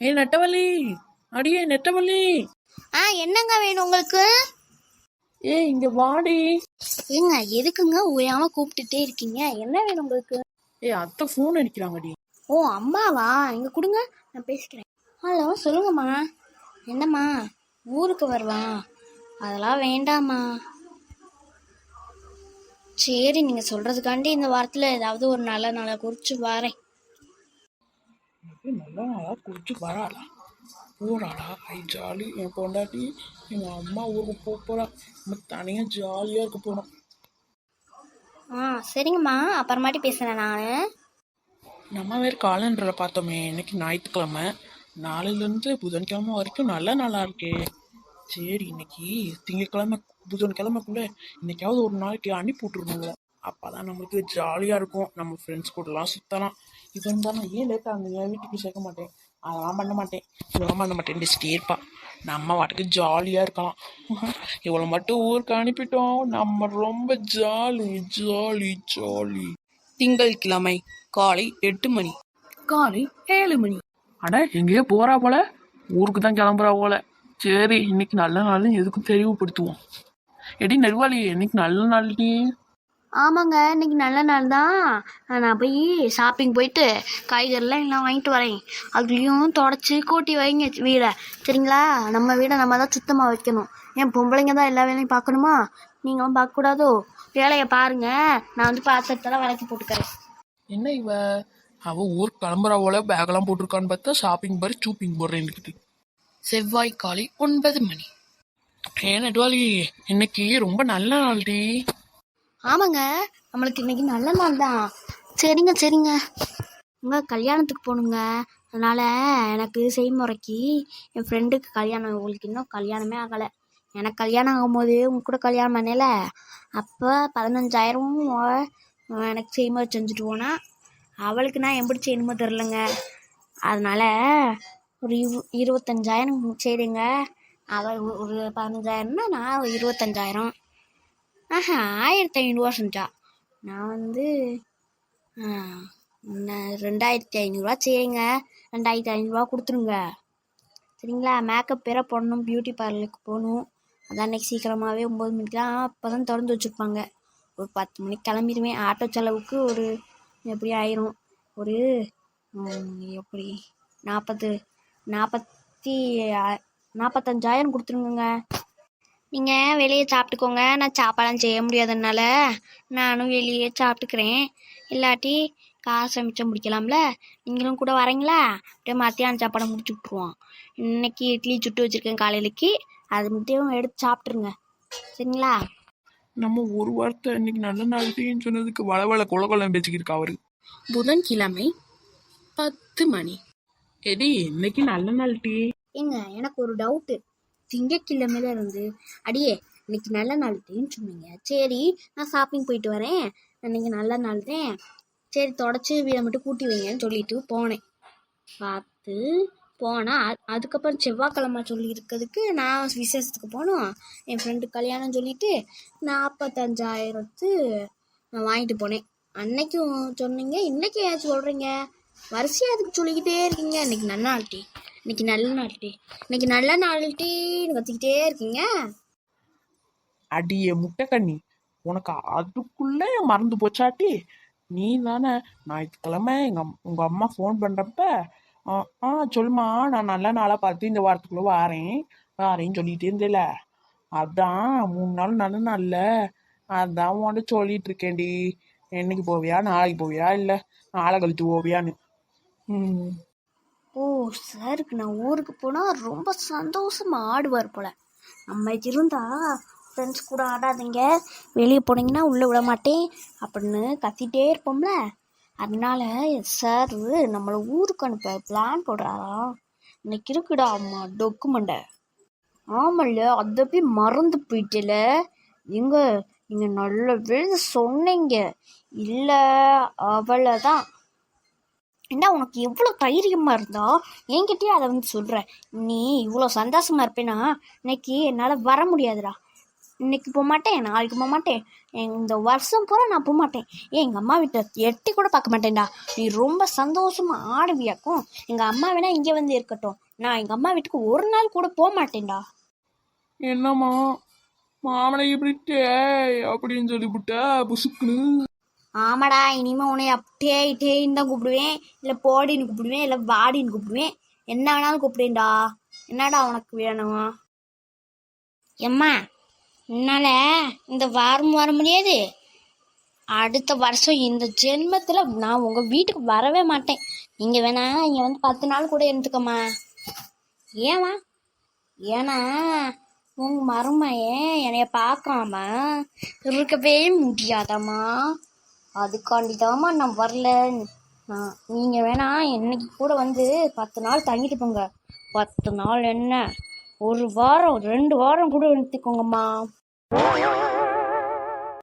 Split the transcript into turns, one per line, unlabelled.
ஏ நெட்டவள்ளி அடியே நெட்டவள்ளி.
ஆ என்னங்க வேணும் உங்களுக்கு?
ஏ இங்க வாடி.
ஏங்க எதுக்குங்க ஓயாம கூப்பிட்டுட்டே இருக்கீங்க? என்ன வேணும் உங்களுக்கு?
ஏ அத்தை ஃபோன் அடிக்கிறாங்கடி.
ஓ அம்மாவா? இங்க கொடுங்க நான் பேசிக்கிறேன். ஹலோ சொல்லுங்கம்மா. என்னம்மா? ஊருக்கு வருவா? அதெல்லாம் வேண்டாம்மா. சரி நீங்க சொல்றதுக்காண்டி இந்த வாரத்துல ஏதாவது ஒரு நல்ல நாளை குறிச்சு வரேன்.
நல்லா நாளா குடிச்சு வராளா? போறாளா? ஐ ஜாலி என் பொண்டாட்டி எங்க அம்மா ஊருக்கு போக போறா. நம்ம தனியா ஜாலியா இருக்க போறோம்.
ஆ சரிங்கம்மா. அப்புறமாட்டி பேசுறேன் நான்.
நம்ம வேறு காலண்டரை பார்த்தோமே இன்னைக்கு ஞாயிற்றுக்கிழமை. நாளையிலேருந்து புதன்கிழமை வரைக்கும் நல்ல நாளா இருக்கே. சரி இன்னைக்கு திங்கக்கிழமை புதன்கிழமைக்குள்ள இன்னைக்காவது ஒரு நாளைக்கு அனுப்பி விட்டுருணுங்க அப்பதான் நம்மளுக்கு ஜாலியா இருக்கும். நம்ம ஃப்ரெண்ட்ஸ் கூடலாம் சுத்தலாம். இவன் தான் ஏன் லேட்டாக இருந்தீங்க வீட்டுக்கு சேர்க்க மாட்டேன். அதெல்லாம் பண்ண மாட்டேன். இதெல்லாம் பண்ண மாட்டேன். டிஸ்டே இருப்பா நம்ம வாட்டுக்கு ஜாலியாக இருக்கலாம். இவளை மட்டும் ஊருக்கு அனுப்பிட்டோம். நம்ம ரொம்ப ஜாலி ஜாலி ஜாலி திங்கட்கிழமை காலை எட்டு மணி. காலை ஏழு மணி. அட எங்கேயோ போறா போல. ஊருக்கு தான் கிளம்புறா போல. சரி இன்னைக்கு நல்ல நாள்னு எதுக்கும் தெளிவுபடுத்துவோம் எடி நெடுவாளி இன்னைக்கு நல்ல நாள்டி.
ஆமாங்க இன்னைக்கு நல்ல நாள் தான். நான் போய் ஷாப்பிங் போயிட்டு காய்கறிலாம் எல்லாம் வாங்கிட்டு வரேன். அதுலேயும் தொடச்சி கூட்டி வைங்க வீடை. சரிங்களா? நம்ம வீடை நம்ம தான் சுத்தமாக வைக்கணும். ஏன் பொம்பளைங்க தான் எல்லா வேலையும் பார்க்கணுமா? நீங்களும் பார்க்கக்கூடாதோ? வேலையை பாருங்க. நான் வந்து பாத்திரத்தெல்லாம் விளக்கி போட்டுக்கிறேன்.
என்ன இவ? அவ ஊர் கிளம்புறவோல பேக்கெல்லாம் போட்டிருக்கான்னு பார்த்தா ஷாப்பிங் பாரு சூப்பிங் போடுறேன் செவ்வாய் காலை ஒன்பது மணி. ஏன் நெடுவாளி இன்னைக்கு ரொம்ப நல்ல நாள் நாள்டி
ஆமாங்க. நம்மளுக்கு இன்னைக்கு நல்ல நாள் தான். சரிங்க சரிங்க. உங்க கல்யாணத்துக்கு போகணுங்க. அதனால் எனக்கு செய்முறைக்கு என் ஃப்ரெண்டுக்கு கல்யாணம் உங்களுக்கு இன்னும் கல்யாணமே ஆகலை. எனக்கு கல்யாணம் ஆகும்போது உங்க கூட கல்யாணம் பண்ணல. அப்போ பதினஞ்சாயிரம் எனக்கு செய்முறை செஞ்சுட்டு போனா அவளுக்கு நான் எப்படி செய்யணுமோ தெரிலங்க அதனால் ஒரு இரு இருபத்தஞ்சாயிரம் செய்யுங்க அவள் ஒரு- பதினஞ்சாயிரம்னா நான் இருபத்தஞ்சாயிரம். ஆஹா ஆயிரத்தி ஐநூறுரூவா செஞ்சா நான் வந்து ரெண்டாயிரத்தி ஐநூறுரூவா செய்யுங்க ரெண்டாயிரத்தி ஐநூறுரூவா கொடுத்துருங்க. சரிங்களா? மேக்கப் வேற போடணும் பியூட்டி பார்லருக்கு போகணும். அதான் நெக்ஸ்ட் சீக்கிரமாகவே ஒம்பது மணிக்கெலாம் அப்போ தான் திறந்து வச்சுருப்பாங்க. ஒரு பத்து மணிக்கு கிளம்பிடுவேன். ஆட்டோ செலவுக்கு ஒரு எப்படி ஆயிரும்? ஒரு எப்படி? நாற்பது நாற்பத்தி நாற்பத்தஞ்சாயிரம் கொடுத்துருங்க நீங்கள் வெளியே சாப்பிட்டுக்கோங்க. நான் சாப்பாடெல்லாம் செய்ய முடியாதனால நானும் வெளியே சாப்பிட்டுக்கிறேன். இல்லாட்டி காசை மிச்சம் முடிக்கலாம்ல? நீங்களும் கூட வரீங்களா? அப்படியே மத்தியானம் சாப்பாடை முடிச்சு விட்ருவோம் இன்னைக்கு இட்லி சுட்டு வச்சுருக்கேன் காலையிலக்கு. அது மட்டும் எடுத்து சாப்பிட்ருங்க சரிங்களா?
நம்ம ஒரு வார்த்தை இன்னைக்கு நல்ல நாள்டின்னு சொன்னதுக்கு வள வள கொலம் பேசிக்கிருக்கா அவரு. புதன்கிழமை பத்து மணி. எடி இன்னைக்கு நல்ல நாள்டி
ஏங்க எனக்கு ஒரு டவுட்டு திங்கக்கிழமையில இருந்து அடியே இன்னைக்கு நல்ல நாள் சொன்னீங்க. சரி நான் ஷாப்பிங் போயிட்டு வரேன். இன்னைக்கு நல்ல நாள் தான். சரி தொடச்சி வீடை மட்டும் கூட்டி வைங்கன்னு சொல்லிட்டு போனேன். பார்த்து போனால் அதுக்கப்புறம் செவ்வாய்க்கிழமை சொல்லி இருக்கிறதுக்கு நான் விசேஷத்துக்கு போனோம். என் ஃப்ரெண்டு கல்யாணம் சொல்லிட்டு நாற்பத்தஞ்சாயிரத்து நான் வாங்கிட்டு போனேன். அன்னைக்கும் சொன்னீங்க இன்னைக்கு ஏன் சொல்கிறீங்க வரிசையாக அதுக்கு சொல்லிக்கிட்டே இருக்கீங்க. இன்னைக்கு நல்ல இன்னைக்கு நல்ல நாள்டி. இன்னைக்கு நல்ல நாள் டீன்னு கத்திக்கிட்டே இருக்கீங்க?
அடியே முட்டைக்கண்ணி உனக்கு அதுக்குள்ளே மறந்து போச்சாட்டி? நீ தானே. ஞாயிற்றுக்கிழமை எங்கள் உங்கள் அம்மா ஃபோன் பண்ணுறப்ப ஆ ஆ, சொல்லுமா நான் நல்ல நாளாக பார்த்து இந்த வாரத்துக்குள்ளே வாரேன். வாரேன்னு சொல்லிகிட்டே இருந்தேல. அதான் மூணு நாள் நல்ல நாள்ல. அதான் உன்கிட்ட சொல்லிட்டு இருக்கேன்டி. என்னைக்கு போவியா? நாளைக்கு போவியா? இல்லை நாளை கழித்து போவியான்னு. ம்.
சாருக்கு நான் ஊருக்கு போனால் ரொம்ப சந்தோஷமாக ஆடுவார் போல். நம்ம இருந்தால் ஃப்ரெண்ட்ஸ் கூட ஆடாதீங்க. வெளியே போனீங்கன்னா உள்ளே விட மாட்டேன் அப்படின்னு கத்திட்டே இருப்போம்ல. அதனால சார் நம்மளை ஊருக்கு அனுப்ப பிளான் போடுறாரா இன்னைக்கு இருக்குடா அம்மா டொக்குமெண்ட்டை ஆமால்ல அதை போய் மறந்து போயிட்டல. எங்க நீங்கள் நல்ல வேலை சொன்னீங்க. இல்லை அவ்வளோதான் என்ன உனக்கு எவ்வளோ தைரியமாக இருந்தா? என்கிட்டயே அதை வந்து சொல்கிற நீ இவ்வளோ சந்தோஷமாக இருப்பேனா? இன்னைக்கு என்னால் வர முடியாதுடா. இன்னைக்கு போக மாட்டேன் நாளைக்கு போக மாட்டேன். இந்த வருஷம் பூரா நான் போக மாட்டேன். ஏன் எங்கள் அம்மா வீட்டை எட்டி கூட பார்க்க மாட்டேன்டா. நீ ரொம்ப சந்தோஷமாக ஆடுவியாக்கும். எங்கள் அம்மா வேணால் இங்கே வந்து இருக்கட்டும். நான் எங்கள் அம்மா வீட்டுக்கு ஒரு நாள் கூட போக மாட்டேன்டா.
என்னம்மா? மாமனை இப்படி அப்படின்னு சொல்லிவிட்டா புசுக்குன்னு.
ஆமாடா இனிமே உன்னை அப்படியே டேயின்னு தான் கூப்பிடுவேன். இல்லை போடின்னு கூப்பிடுவேன் இல்லை வாடின்னு கூப்பிடுவேன். என்ன வேணாலும் கூப்பிடுவேன்டா என்னடா உனக்கு வேணும்? எம்மா என்னால் இந்த வாரம் வர முடியாது. அடுத்த வருஷம் இந்த ஜென்மத்தில் நான் உங்கள் வீட்டுக்கு வரவே மாட்டேன். நீங்கள் வேணா இங்கே வந்து பத்து நாள் கூட இருந்துக்கம்மா. ஏம்மா? ஏன்னா உங்கள் மருமையே என்னைய பார்க்காம இருக்கவே முடியாதம்மா. அதுக்காண்டி தாம்மா நான் வரல. நீங்கள் வேணா என்னைக்கு கூட வந்து பத்து நாள் தங்கிட்டு போங்க. பத்து நாள் என்ன? ஒரு வாரம் ரெண்டு வாரம் கூட எடுத்துக்கோங்கம்மா